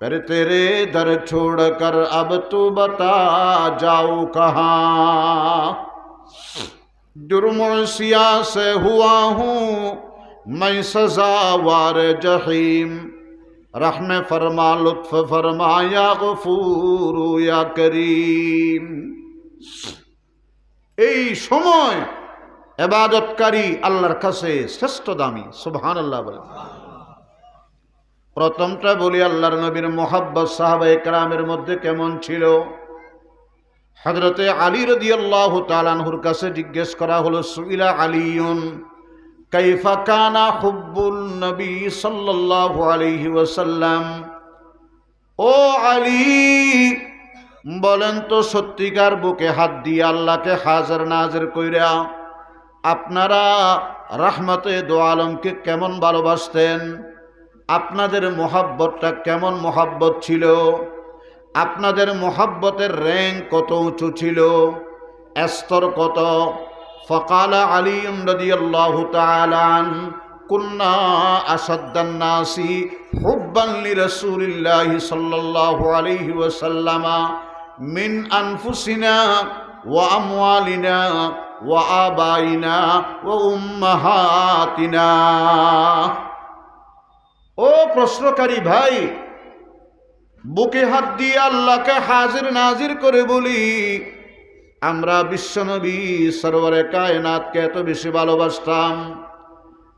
फिर तेरे दर छोड़ कर अब तू बता जाऊं कहाँ जुर्म सिया से हुआ हूँ मैं सजावार जहीम रहम फरमा लुत्फ फरमा या गफूर या করিম এই সময় এবাদতকারী আল্লাহর কাছে শ্রেষ্ঠ দামি সুবহান আল্লাহ বলে প্রথমটা বলি, আল্লাহর নবীর মোহাব্বত সাহাবা একরামের মধ্যে কেমন ছিল? হজরতে আলী রদি আল্লাহ তালানহুর কাছে জিজ্ঞেস করা হলো, সুইলা আলিউন কাইফা কানা হুব্বুল নবী সাল্লাল্লাহু আলাইহি ওয়াসাল্লাম? ও আলী, বলেন তো সত্যিকার বুকে হাত দিয়ে আল্লাহকে হাজার নাজের কইরা আপনারা রাহমতে দো আলমকে কেমন ভালোবাসতেন? আপনাদের মোহাব্বতটা কেমন মোহাব্বত ছিল? আপনাদের মোহাব্বতের র্যাঙ্ক কত উঁচু ছিল? স্তর কত? ফকালা আলিম রদিয়াল্লাহু তাআলান কুন্না মিন আনফুসিনা ওয়া ওয়া ও প্রশ্নকারী ভাই, বুকে হাত দিয়ে আল্লাহকে হাজির নাজির করে বলি, আমরা বিশ্বনবী সরোবরে কায়নাতকে এত বেশি ভালোবাসতাম,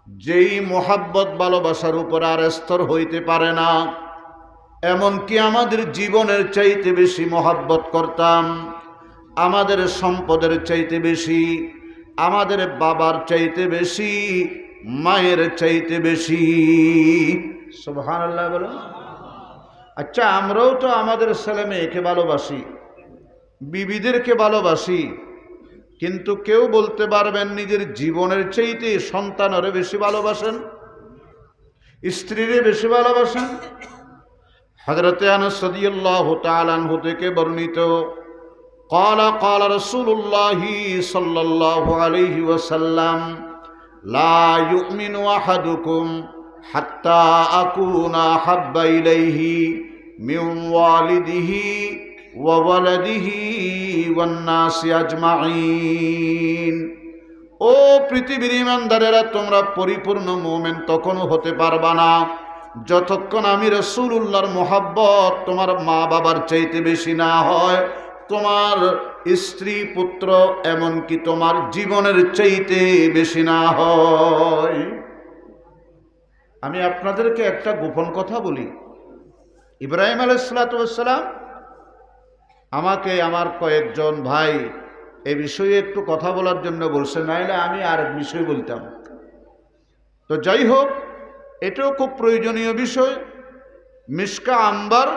যেই মোহাব্বত ভালোবাসার উপর আর স্তর হইতে পারে না। এমনকি আমাদের জীবনের চাইতে বেশি মোহাব্বত করতাম, আমাদের সম্পদের চাইতে বেশি, আমাদের বাবার চাইতে বেশি মায়ের চাইতে বেশি সুবহান আল্লাহ বলো আচ্ছা আমরাও তো আমাদের ছেলে মেয়েকে ভালোবাসি বিবিদেরকে ভালোবাসি কিন্তু কেউ বলতে পারবেন নিজের জীবনের চাইতে সন্তানরে বেশি ভালোবাসেন স্ত্রীরে বেশি ভালোবাসেন হজরতে আনসদিয়াল্লাহ তালানহু থেকে বর্ণিত قال قال رسول الله صلى الله عليه وسلم লা আহাদুকুম ও পৃথিবীর ইমানদারেরা, তোমরা পরিপূর্ণ মোমেন তখনও হতে পারবা না। যতক্ষণ আমি রসুল উল্লাহর মোহাব্বত তোমার মা বাবার চাইতে বেশি না হয় তোমার স্ত্রী, পুত্র, এমনকি তোমার জীবনের চাইতে বেশি না হয়। আমি আপনাদেরকে একটা গোপন কথা বলি। ইব্রাহিম আলাইসালাম আমাকে আমার কয়েকজন ভাই এ বিষয়ে একটু কথা বলার জন্য বলছে নাইলে আমি আর এক বিষয় বলতাম। তো যাই হোক, এটাও খুব প্রয়োজনীয় বিষয়। মিসকা আম্বার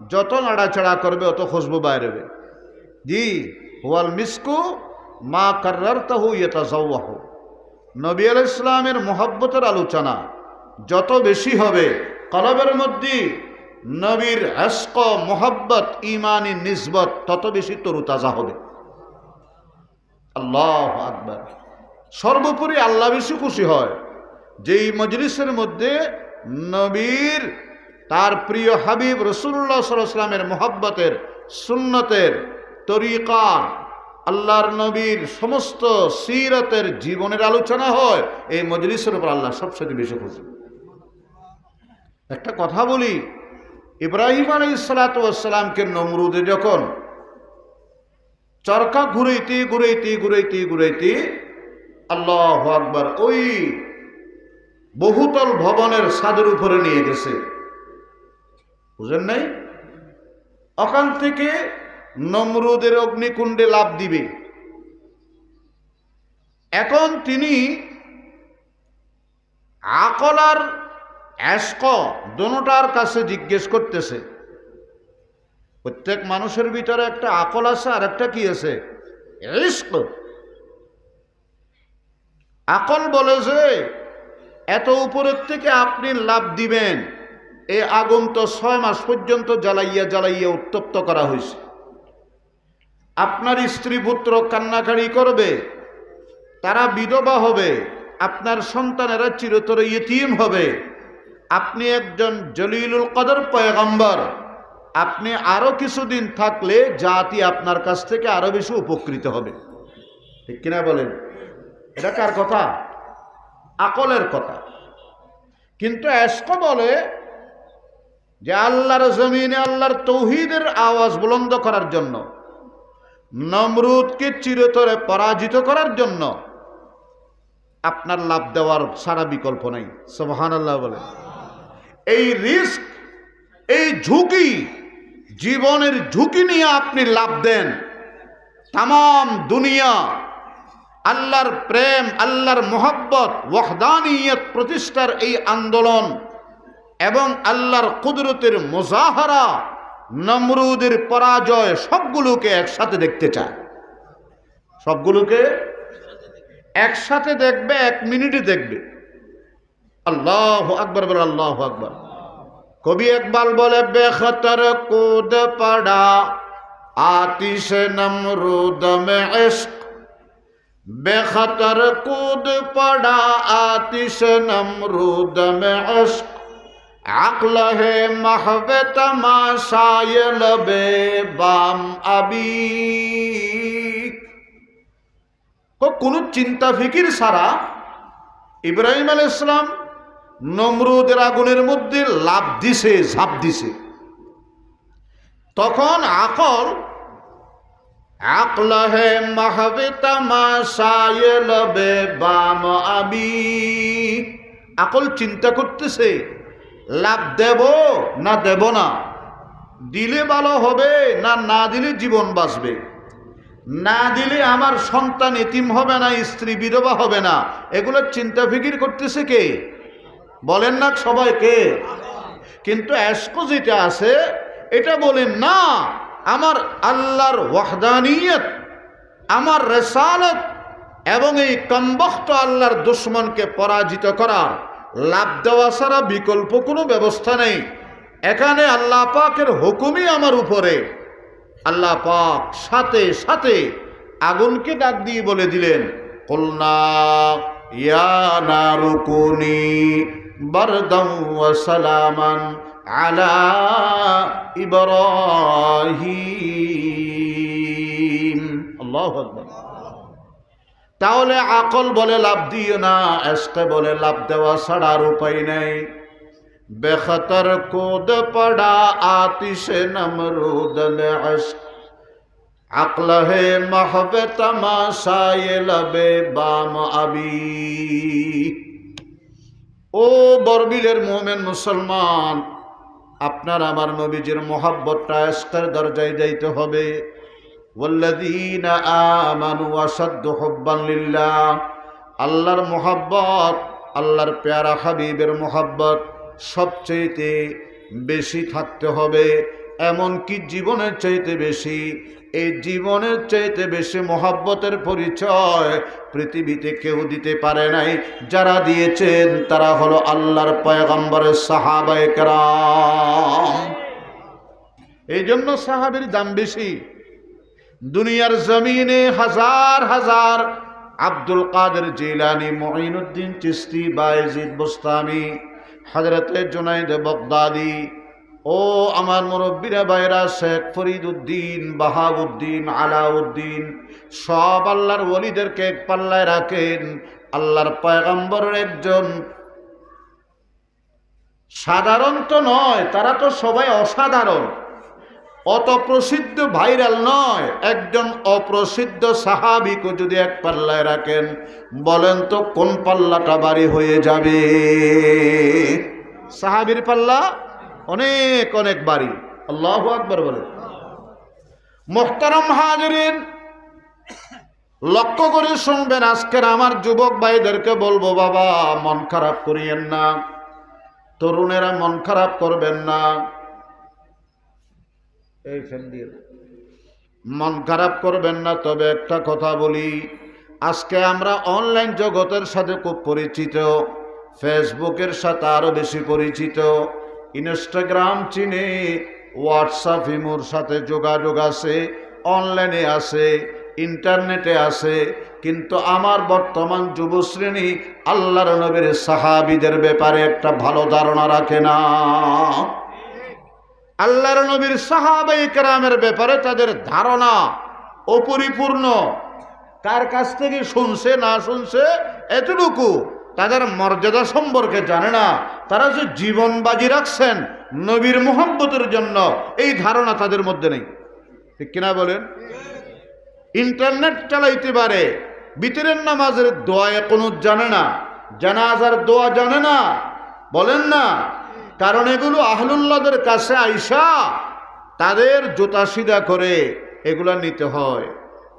যত নাড়াচাড়া করবে, অত খুশবু বাইরবে জি ওয়াল মিসকু মা কার্রার তাহু ইয়েতাজাহ নবী আল ইসলামের মোহাব্বতের আলোচনা যত বেশি হবে, কলবের মধ্যে নবীর হাস্ক মোহাব্বত ইমানি নিসবত তত বেশি তরুতাজা হবে। আল্লাহ আকবর। সর্বোপরি আল্লাহ বেশি খুশি হয়। যেই মজলিসের মধ্যে নবীর তার প্রিয় হাবিব রসুল্লাহ সাল্লামের মোহাব্বতের, সুন্নতের তরিকার, আল্লাহর নবীর সমস্ত সিরতের জীবনের আলোচনা হয়, এই মজলিসের উপর আল্লাহ সবচেয়ে বেশি খুশি। একটা কথা বলি, ইব্রাহিম আলী সালাতামকে নমরুদে যখন চরকা ঘুরাইতে ঘুরাইতে ঘুরাইতে ঘুরাইতে আল্লাহ আকবর ওই বহুতল ভবনের ছাদের উপরে নিয়ে গেছে। বুঝেন নাই? ওখান থেকে নমরুদের অগ্নিকুণ্ডে লাভ দিবে। এখন তিনি আকল আর অ্যাস্ক দোনোটার কাছে জিজ্ঞেস করতেছে। প্রত্যেক মানুষের ভিতরে একটা আকল আছে, আর একটা কি আছে? আকল বলে যে, এত উপরের থেকে আপনি লাভ দিবেন। এই আগুন তো ছয় মাস পর্যন্ত জ্বালাইয়া জ্বালাইয়া উত্তপ্ত করা হয়েছে আপনার স্ত্রী পুত্র কান্নাকাড়ি করবে, তারা বিধবা হবে, আপনার সন্তানেরা চিরতরে ইতিম হবে। আপনি একজন জলিলুল কদর পয়গম্বর, আপনি আরও কিছুদিন থাকলে জাতি আপনার কাছ থেকে আরও বেশি উপকৃত হবে। ঠিক কিনা বলেন? এটা কার কথা? আকলের কথা। কিন্তু এসকো বলে যে আল্লাহর জমিনে আল্লাহর তৌহিদের আওয়াজ বুলন্দ করার জন্য, নমরুদকে চিরতরে পরাজিত করার জন্য আপনার লাভ দেওয়ার সারা বিকল্প নাই। সোহান আল্লাহ বলে এই রিস্ক, এই ঝুঁকি, জীবনের ঝুঁকি নিয়ে আপনি লাভ দেন। তাম দুনিয়া, আল্লাহর প্রেম, আল্লাহর মোহব্বত, ওয়াহদানিয়ত প্রতিষ্ঠার এই আন্দোলন এবং আল্লাহর কুদরতের মোজাহারা, নমরুদের পরাজয় সবগুলোকে একসাথে দেখতে চায়। সবগুলোকে একসাথে দেখবে, এক মিনিটে দেখবে। আল্লাহ আকবর বলে, আল্লাহ আকবর। কবি একবার বলে, বেখতর কুদ পাড়া آتش نمرود میں عشق পাড়া خطر کود پڑا আকলহে মহবে তমাশায় বাম আবি। কোনো চিন্তা ফিকির সারা ইব্রাহিম আল ইসলাম নমরুদের আগুনের মধ্যে লাভ দিছে, ঝাঁপ দিছে। তখন আকল আকলহে মহবে তমাশায় বাম আবি। আকল চিন্তা করতেছে লাভ দেব না দেব না? দিলে ভালো হবে না না দিলে জীবন বাঁচবে? না দিলে আমার সন্তান এতিম হবে না, স্ত্রী বিধবা হবে না। এগুলো চিন্তা ফিকির করতেছে কে? বলেন না সবাই কে? কিন্তু অ্যাসকো যেটা আছে, এটা বলেন না, আমার আল্লাহর ওয়াহদানিয়ত, আমার রেসালত এবং এই কম্বক্ত আল্লাহর দুশ্মনকে পরাজিত করার লাভ দেওয়া ছাড়া বিকল্প কোনো ব্যবস্থা নেই। এখানে আল্লাহ পাকের হুকুমই আমার উপরে। আল্লাহ পাক সাথে সাথে আগুনকে ডাক দিয়ে বলে দিলেন কলনা সালামান আলা ইব্রাহিম। তাহলে আকল বলে লাভ দিও না এসকে বলে লাভ দেওয়া ছাড়ার উপায় নেই। বেখতর কোদ পড়া আতিশে নমরুদ মে আকল হে মহবে তমাশায়ে লবে বাম আবি। ও বরবিলের মোমেন মুসলমান, আপনার আমার নবীজির মোহাব্বতটা এস্কের দরজায় যাইতে হবে। والذين آمنوا أشد حبا لله আল্লাহর মোহাব্বত আল্লাহর পেয়ারা হাবিবের মোহাব্বত সবচেয়েতে বেশি থাকতে হবে এমন কি জীবনের চাইতে বেশি এই জীবনের চাইতে বেশি মোহাব্বতের পরিচয় পৃথিবীতে কেউ দিতে পারে নাই যারা দিয়েছেন তারা হলো আল্লাহর পয়গম্বরের সাহাবায়ে কেরাম এই জন্য সাহাবের দাম বেশি দুনিয়ার জমিনে হাজার হাজার আব্দুল কাদের জিলানি মঈনুদ্দিন চিস্তি বায়েজিদ বুস্তামি হজরতে জুনাইদ বগদাদি, ও আমার মুরব্বীরা বাইরা শেখ ফরিদ উদ্দিন বাহাউদ্দিন, আলাউদ্দিন, সব আল্লাহর ওলিদেরকে এক পাল্লায় রাখেন। আল্লাহর পয়গম্বরের একজন সাধারণ তো নয়, তারা তো সবাই অসাধারণ। অত প্রসিদ্ধ ভাইরাল নয়। একজন অপ্রসিদ্ধ সাহাবিকে যদি এক পাল্লায় রাখেন, বলেন তো কোন পাল্লাটা বাড়ি হয়ে যাবে? সাহাবির পাল্লা অনেক অনেক বাড়ি। আল্লাহ আকবর বলে। মোহতারম হাজরিন, লক্ষ্য করে শুনবেন, আজকের আমার যুবক ভাইদেরকে বলব, বাবা, মন খারাপ করিয়েন না। তরুণেরা মন খারাপ করবেন না। এই ফ্যান দিয়ে মন খারাপ করবেন না, তবে একটা কথা বলি। আজকে আমরা অনলাইন জগতের সাথে খুব পরিচিত। ফেসবুকের সাথে আরও বেশি পরিচিত। ইনস্টাগ্রাম চিনে, হোয়াটসঅ্যাপ, ইমোর সাথে যোগাযোগ আছে, অনলাইনে আছে, ইন্টারনেটে আছে। কিন্তু আমার বর্তমান যুবশ্রেণী আল্লাহর নবীর সাহাবিদের ব্যাপারে একটা ভালো ধারণা রাখে না। আল্লাহর নবীর সাহাবাই কেরামের ব্যাপারে তাদের ধারণা অপরিপূর্ণ। কার কাছ থেকে শুনছে, না শুনছে, এতটুকু তাদের মর্যাদা সম্পর্কে জানে না। তারা যে জীবন বাজি রাখছেন নবীর মোহাম্মতের জন্য, এই ধারণা তাদের মধ্যে নেই। ঠিক কিনা বলেন? ইন্টারনেট চালাইতে পারে, বিতরের নামাজের দোয়া কোনো জানে না, জানাজার দোয়া জানে না, বলেন না। কারণ এগুলো আহলুল্লাদের কাছে আইসা তাদের জোতা সিধা করে এগুলা নিতে হয়।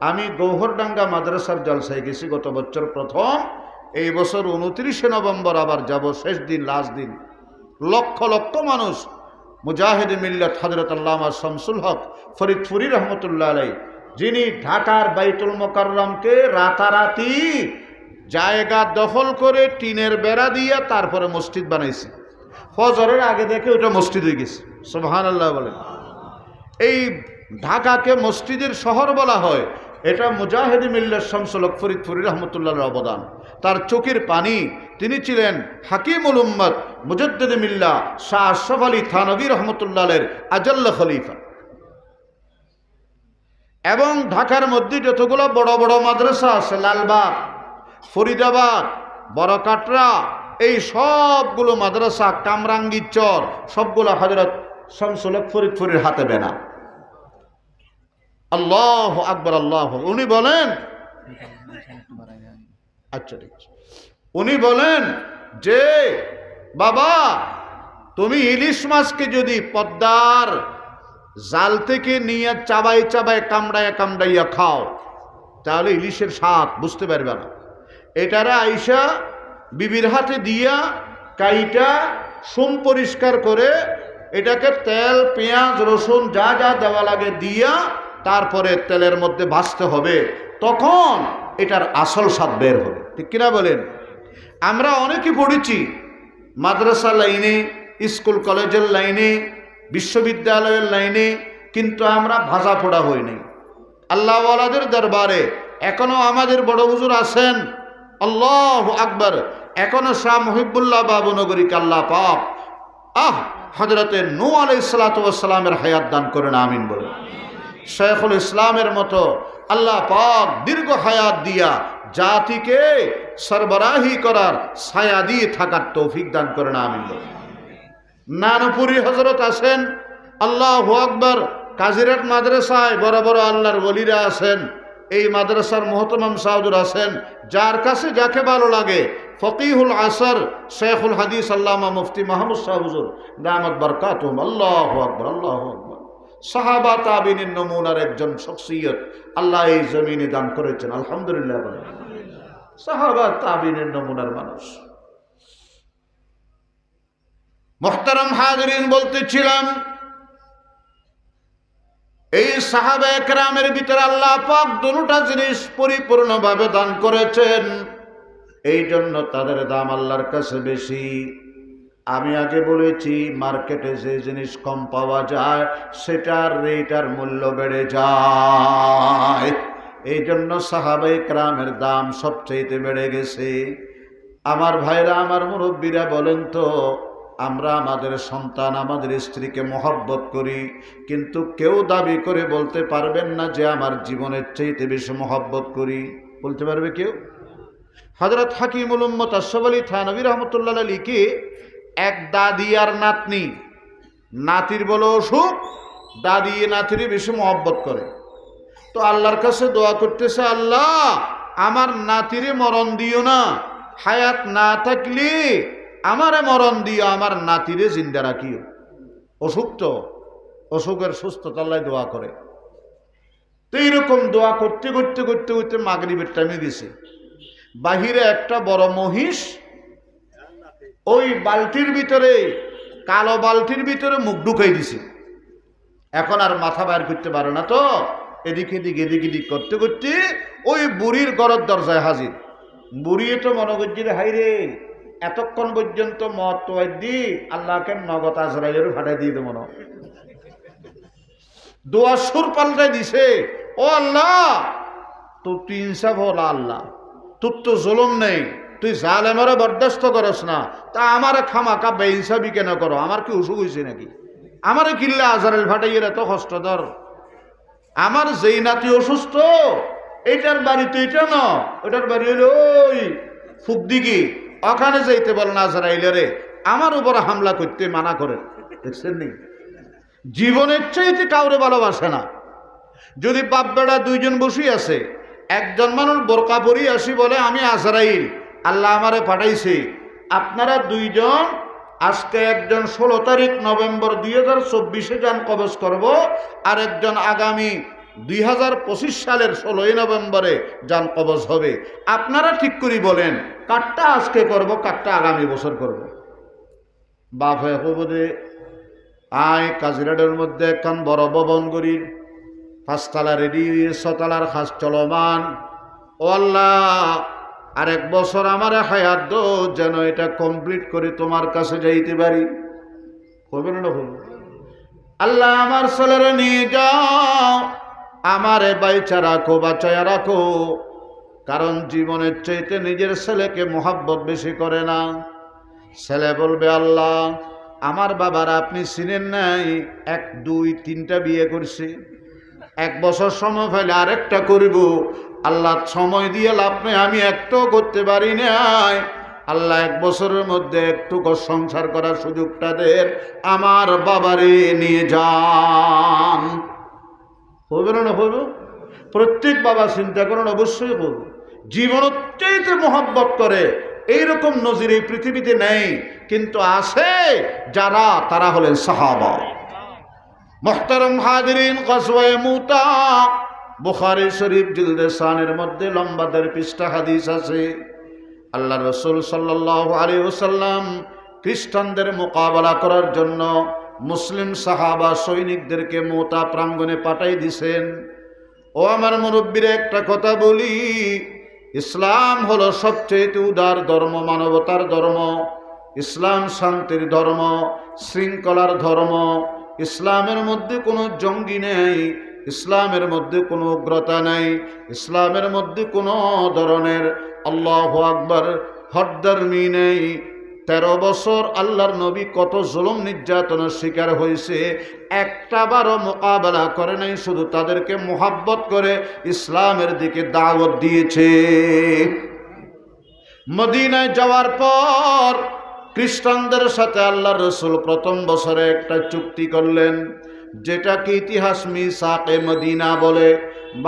আমি গৌহরডাঙ্গা মাদ্রাসার জলসায় গেছি গত বছর প্রথম। এই বছর উনত্রিশে নভেম্বর আবার যাব, শেষ দিন লাস্ট দিন। লক্ষ লক্ষ মানুষ, মুজাহিদ মিল্লাত হজরত আল্লামা শামসুল হক ফরিদপুরি রহমতুল্লাহ আলাই যিনি ঢাকার বাইতুল মোকাররমকে রাতারাতি জায়গা দখল করে টিনের বেড়া দিয়ে তারপরে মসজিদ বানাইছে। ফজরের আগে দেখে ওটা মসজিদ হয়ে গেছে। সোহান আল্লাহ বলেন। এই ঢাকাকে মসজিদের শহর বলা হয়, এটা মুজাহিদ মিল্লার শামসুলক ফরিদপুরি রহমতুল্লাহর অবদান। তার চোখের পানি, তিনি ছিলেন হাকিমুল উম্মদ মুজদ্দিদ মিল্লা শাহ আশরফ আলী থানবী রহমতুল্লাহের আজাল্লা খলিফা। এবং ঢাকার মধ্যে যতগুলো বড় বড় মাদ্রাসা আছে, লালবাগ, ফরিদাবাদ বড় কাটরা এই সবগুলো মাদ্রাসা কামরাঙ্গি চর, সবগুলো হজরত শামসুলক ফরিদপুরের হাতে বেনা। আল্লাহ আকবর, আল্লাহ। উনি বলেন আচ্ছা ঠিক। উনি বলেন যে, বাবা, তুমি ইলিশ মাছকে যদি পদ্মার জাল থেকে নিয়ে চাবাই চাবাই কামড়াইয়া কামড়াইয়া খাও, তাহলে ইলিশের স্বাদ বুঝতে পারবে না। এটারা আইসা বিবির হাতে দিয়া কাইটা সোম পরিষ্কার করে এটাকে তেল, পেঁয়াজ, রসুন যা যা দেওয়া লাগে দিয়া তারপরে তেলের মধ্যে ভাজতে হবে। তখন এটার আসল স্বাদ বের হবে। ঠিক কিনা বলেন? আমরা অনেকে পড়েছি মাদ্রাসা লাইনে, স্কুল কলেজের লাইনে, বিশ্ববিদ্যালয়ের লাইনে, কিন্তু আমরা ভাজা পোড়া হইনি আল্লাহওয়ালাদের দরবারে এখনও আমাদের বড় হুজুর আছেন আল্লাহ আকবর। এখনও শাহ মহিবুল্লাহ বাবু নগরীকে আল্লাহ পাক, আহ হজরতে নু আলাই সালাতামের হায়াত দান করেন, আমিন বলে শেখুল ইসলামের মতো আল্লাহ পাক দীর্ঘ হায়াত দিয়া জাতিকে সরবরাহি করার ছায়া দিয়ে থাকার তৌফিক দান করেন, আমিন বলে নানপুরি হজরত আছেন, আল্লাহ আকবর কাজিরাট মাদ্রাসায় বড় বড় আল্লাহর বলিরা আছেন। এই মাদ্রাসার মোহতমাম সাহুদুর হাসেন যার কাছে যাকে ভালো লাগে, ফকিহুল আসর শেখুল হাদিস আল্লামা মুফতি মাহমুদ সাহুজুর দামত বরকাতুম আল্লাহ আকবর আল্লাহ আকবর। সাহাবা তাবিনের নমুনার একজন শখসিয়ত, আল্লাহ এই জমিনে দান করেছেন, আলহামদুলিল্লাহ সাহাবা তাবিনের নমুনার মানুষ। মোহতারাম হাজরিন বলতেছিলাম এই সাহাবে একরামের ভিতরে আল্লাহ পাক দুটা জিনিস পরিপূর্ণভাবে দান করেছেন। এই জন্য তাদের দাম আল্লাহর কাছে বেশি। আমি আগে বলেছি, মার্কেটে যে জিনিস কম পাওয়া যায়, সেটার রেটার মূল্য বেড়ে যায়। এই জন্য সাহাবাই ক্রামের দাম সবচেয়েতে বেড়ে গেছে। আমার ভাইরা, আমার মুরব্বীরা বলেন তো আমরা আমাদের সন্তান, আমাদের স্ত্রীকে মহব্বত করি, কিন্তু কেউ দাবি করে বলতে পারবেন না যে আমার জীবনের চাইতে বেশি মহব্বত করি। বলতে পারবে কেউ? হজরত হাকিমুল উম্মত আশফ আলী থানবী রহমতুল্লাহ লিখে, এক দাদি আর নাতনি, নাতির বলো অসুখ, দাদি নাতির বেশি মহব্বত করে। তো আল্লাহর কাছে দোয়া করতেছে, আল্লাহ, আমার নাতিরে মরণ দিও না, হায়াত না থাকলে আমারে মরণ দিও, আমার নাতিরে জিন্দা রাখিও। অসুখ তো অসুখের সুস্থতা আল্লাহ দোয়া করে। তো এইরকম দোয়া করতে করতে করতে করতে মাগরিবের টাইমে গেছে। বাহিরে একটা বড় মহিষ, ওই বালতির ভিতরে, কালো বালতির ভিতরে মুখ ঢুকাই দিছে। এখন আর মাথা বাইর করতে পারে না তো। এদিক এদিক এদিক এদিক করতে করতে ওই বুড়ির গড়ের দরজায় হাজির। বুড়ি তো মনে করছি হাই রে এতক্ষণ পর্যন্ত মত দি, আল্লাহকে নগদ আজরাইলের ভাটাই দিয়ে দেবো না। দোয়া সুর পাল্টাই দিছে, ও আল্লাহ তো তুই ইনসাফ হল আল্লাহ, তোর তো জুলুম নেই, তুই জালেমারে বরদাস্ত করস না। তা আমারে খামাকা বেইনসাফি কেন করো? আমার কি অসুখ হয়েছে নাকি? আমারে কিল্লা আজারেল ফাটাইয়ের এত কষ্টধর আমার যেই নাতি অসুস্থ, এইটার বাড়ি তো এটা না, ওটার বাড়ি হলো ওই ফুকদিগি। ওখানে যাইতে বলেন আজরাইলে রে। আমার উপরে হামলা করতে মানা করেন দেখছেন জীবনের চাইতে কাউরে ভালোবাসে না। যদি বাপ বেড়া দুইজন বসি আছে, একজন মানুষ বোরকা পরি আসি বলে, আমি আজরাইল, আল্লাহ আমারে পাঠাইছি। আপনারা দুইজন, আজকে একজন ষোলো তারিখ নভেম্বর দুই হাজার চব্বিশে যান কবজ করব আর একজন আগামী দুই হাজার পঁচিশ সালের ষোলোই নভেম্বরে যান কবজ হবে। আপনারা ঠিক করি বলেন কাঠটা আজকে করব কাঠটা আগামী বছর করব। বাপ হয়ে আয় কাজিরাডের মধ্যে একখান বড় ভবন করি। পাঁচতলা রেডি ছতলার খাস চলমান। ও আল্লাহ, আরেক বছর আমার হায়াত দো, যেন এটা কমপ্লিট করে তোমার কাছে যাইতে পারি। হবে না হবে আল্লাহ আমার ছেলেরা নিয়ে যাও। আমারে বাইচা রাখো বাঁচায়া রাখো। কারণ জীবনের চাইতে নিজের ছেলেকে মোহাব্বত বেশি করে না। ছেলে বলবে, আল্লাহ, আমার বাবার আপনি চিনেন নাই, এক, দুই, তিনটা বিয়ে করছি। এক বছর সময় ফেলে আরেকটা করিব। আল্লাহ, সময় দিয়ে লাভ নেই, আমি একটাও করতে পারি নাই। আল্লাহ, এক বছরের মধ্যে একটু সংসার করার সুযোগটা দেন। আমার বাবারে নিয়ে যান। হবে না হবে প্রত্যেক বাবা চিন্তা করেন, অবশ্যই হবে জীবনচাইতে মোহাব্বত করে, এইরকম নজির এই পৃথিবীতে নেই, কিন্তু আছে যারা, তারা হলেন সাহাবা। মোহতারম হাজরিন কসওয়ায় মুতা, বুখারি শরীফ, জিলদে সানের মধ্যে লম্বাদের পৃষ্ঠা হাদিস আছে। আল্লাহ রসুল সাল্লাহ আলী ওসাল্লাম খ্রিস্টানদের মোকাবেলা করার জন্য মুসলিম সাহাবা সৈনিকদেরকে মোতা প্রাঙ্গণে পাঠাই দিছেন। ও আমার মুরব্বীর একটা কথা বলি, ইসলাম হলো সবচেয়ে উদার ধর্ম, মানবতার ধর্ম, ইসলাম শান্তির ধর্ম, শৃঙ্খলার ধর্ম। ইসলামের মধ্যে কোনো জঙ্গি নেই, ইসলামের মধ্যে কোনো উগ্রতা নেই, ইসলামের মধ্যে কোনো ধরনের আল্লাহ আকবর হরদর্মি নেই তেরো বছর আল্লাহর নবী কত জুলুম নির্যাতনের শিকার হয়েছে একটা বারও মোকাবেলা করে নাই, শুধু তাদেরকে মোহাব্বত করে ইসলামের দিকে দাওয়াত দিয়েছে। মদিনায় যাওয়ার পর খ্রিস্টানদের সাথে আল্লাহ রসুল প্রথম বছরে একটা চুক্তি করলেন, যেটাকে ইতিহাস মিসাকে মদিনা বলে,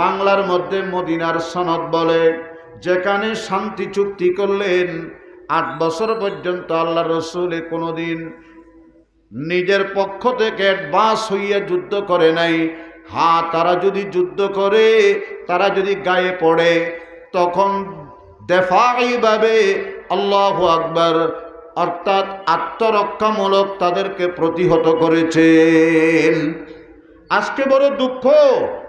বাংলার মধ্যে মদিনার সনদ বলে, যেখানে শান্তি চুক্তি করলেন। আট বছর পর্যন্ত আল্লাহ রসুলে কোনোদিন নিজের পক্ষ থেকে বাস হইয়া যুদ্ধ করে নাই। হা, তারা যদি যুদ্ধ করে, তারা যদি গায়ে পড়ে, তখন দেফাইভাবে আল্লাহ আকবর, অর্থাৎ আত্মরক্ষামূলক তাদেরকে প্রতিহত করেছেন। আজকে বড় দুঃখ,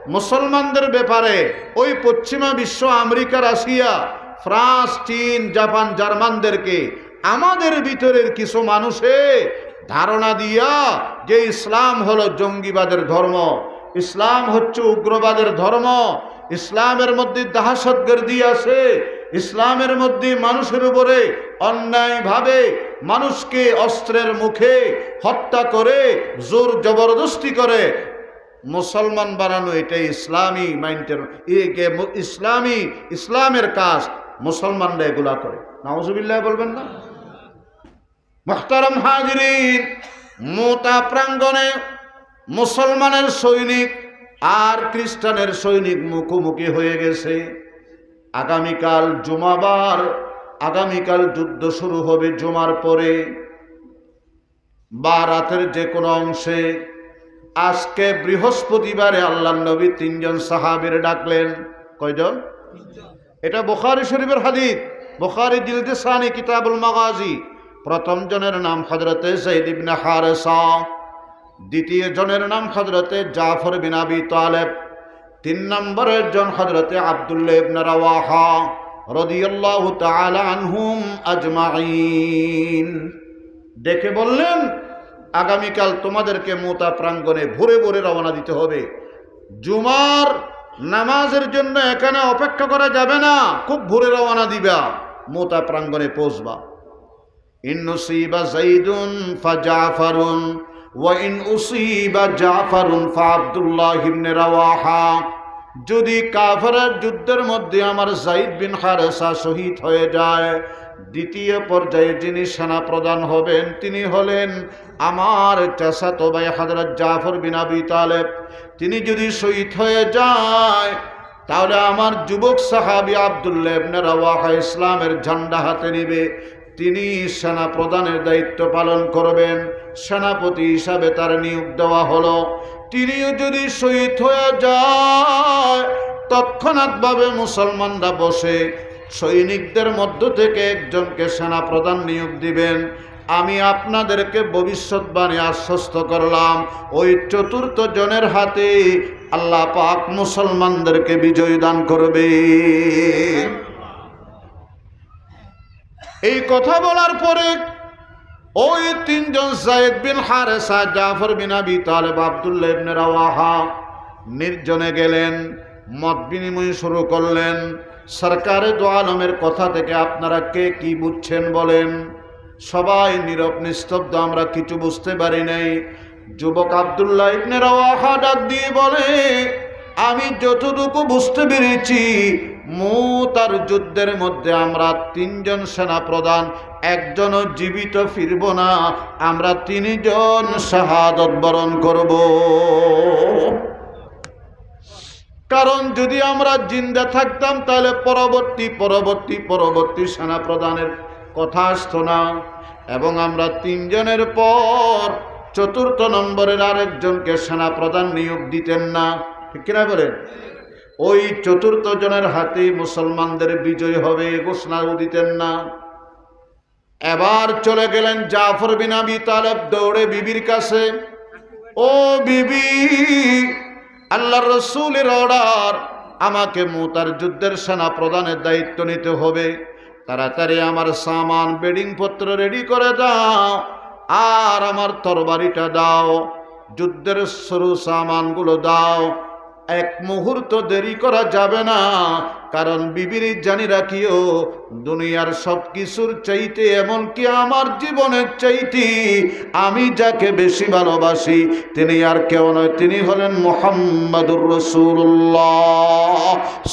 মুসলমানদের ব্যাপারে, ওই পশ্চিমা বিশ্ব, আমেরিকা, রাশিয়া ফ্রান্স চীন জাপান, জার্মানদেরকে আমাদের ভিতরের কিছু মানুষে ধারণা দিয়া যে ইসলাম হলো জঙ্গিবাদের ধর্ম, ইসলাম হচ্ছে উগ্রবাদের ধর্ম, ইসলামের মধ্যে দাহাসতগর্দি আছে, ইসলামের মধ্যে মানুষের উপরে অন্যায়ভাবে মানুষকে অস্ত্রের মুখে হত্যা করে, জোর জবরদস্তি করে। মুসলমান বানানো এটা ইসলামী মাইন্ডের ইসলামী, ইসলামের কাজ। মুসলমানরা এগুলা করে। নাউজুবিল্লাহ বলবেন না? মোহতারম হাজরিন মোতা প্রাঙ্গণে মুসলমানের সৈনিক আর খ্রিস্টানের সৈনিক মুখোমুখি হয়ে গেছে। আগামীকাল জুমাবার, আগামীকাল যুদ্ধ শুরু হবে জুমার পরে। বা রাতের যে কোনো অংশে আজকে বৃহস্পতিবারে আল্লাহ নবী তিনজন সাহাবের ডাকলেন। কয়জন? এটা বোখারি শরীফের হাদিদ বোখারি দিলতে সানি কিতাবুল মাগাজি। প্রথম জনের নাম হজরতে সঈদ ইবনে হারেসা। দ্বিতীয় জনের নাম হজরতে জাফর বিন আবি তালেব। তিন নম্বরের জন হজরতে আবদুল্লাহ ইবনে রাওয়াহা রাদিয়াল্লাহু তাআলা আনহুম আজমাইন দেখে বললেন, আগামীকাল তোমাদেরকে মোতা প্রাঙ্গণে ভোরে ভোরে রওনা দিতে হবে। জুমার নামাজের জন্য এখানে অপেক্ষা করা যাবে না। খুব ভোরে রওনা দিবা, মোতা প্রাঙ্গণে পৌঁছবা। জাইদুন যদি কাফারের যুদ্ধের মধ্যে আমার জাইদ বিন হারেসা শহীদ হয়ে যায় দ্বিতীয় পর্যায়ে যিনি সেনা প্রদান হবেন, তিনি হলেন আমার চাচাতো ভাই হাজরত জাফর বিন আবি তালেব। তিনি যদি শহীদ হয়ে যায়, তাহলে আমার যুবক সাহাবি আবদুল্লাহ ইবনে ইসলামের ঝান্ডা হাতে নিবে। তিনি সেনা প্রদানের দায়িত্ব পালন করবেন। সেনাপতি হিসাবে তার নিয়োগ দেওয়া হলো। তিনিও যদি শহীদ হয়ে যায়, তৎক্ষণাৎভাবে মুসলমানরা বসে সৈনিকদের মধ্য থেকে একজনকে সেনা প্রধান নিয়োগ দিবেন। আমি আপনাদেরকে ভবিষ্যৎবাণী আশ্বস্ত করলাম। ওই চতুর্থ জনের হাতে আল্লাহ পাক মুসলমানদেরকে বিজয় দান করবে। এই কথা বলার পরে ওই তিনজন সাইদ বিন হারেসা, জাফর বিন আবি তালেব, আব্দুল্লাহ ইবনে নির্জনে গেলেন, মত বিনিময় শুরু করলেন। সরকারে দো আলমের কথা থেকে আপনারা কে কি বুঝছেন বলেন? সবাই নীরব নিস্তব্ধ, আমরা কিছু বুঝতে পারি নাই। যুবক আবদুল্লাহ ইবনে ডাক দিয়ে বলে, আমি যতটুকু বুঝতে পেরেছি মুতার যুদ্ধের মধ্যে আমরা তিনজন সেনা প্রধান একজনও জীবিত ফিরব না, আমরা তিনজন শাহাদত বরণ করব। কারণ যদি আমরা জিন্দা থাকতাম, তাহলে পরবর্তী পরবর্তী পরবর্তী সেনা প্রধানের কথা আসতো না। এবং আমরা তিনজনের পর চতুর্থ নম্বরের আরেকজনকে সেনা প্রধান নিয়োগ দিতেন না। ঠিক কিনা বলেন ওই চতুর্থ জনের হাতে মুসলমানদের বিজয় হবে ঘোষণাও দিতেন না। এবার চলে গেলেন জাফর বিন আবি তালেব দৌড়ে বিবির কাছে। ও বিবি আল্লাহ রসুলের অর্ডার আমাকে মোতার যুদ্ধের সেনা প্রদানের দায়িত্ব নিতে হবে। তাড়াতাড়ি আমার সামান, বেডিং পত্র রেডি করে দাও। আর আমার তরবারিটা দাও। যুদ্ধের সরু সামানগুলো দাও। এক মুহূর্ত দেরি করা যাবে না। কারণ বিবির জানি রাখিও দুনিয়ার সব কিছুর চাইতে এমনকি আমার জীবনের চাইতে আমি যাকে বেশি ভালোবাসি, তিনি আর কেউ নয়, তিনি হলেন মোহাম্মদুর রসুল্লাহ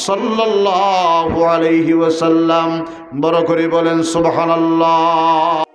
সাল্লাহ আলহি ওসাল্লাম বড় করে বলেন, সুবহানাল্লাহ।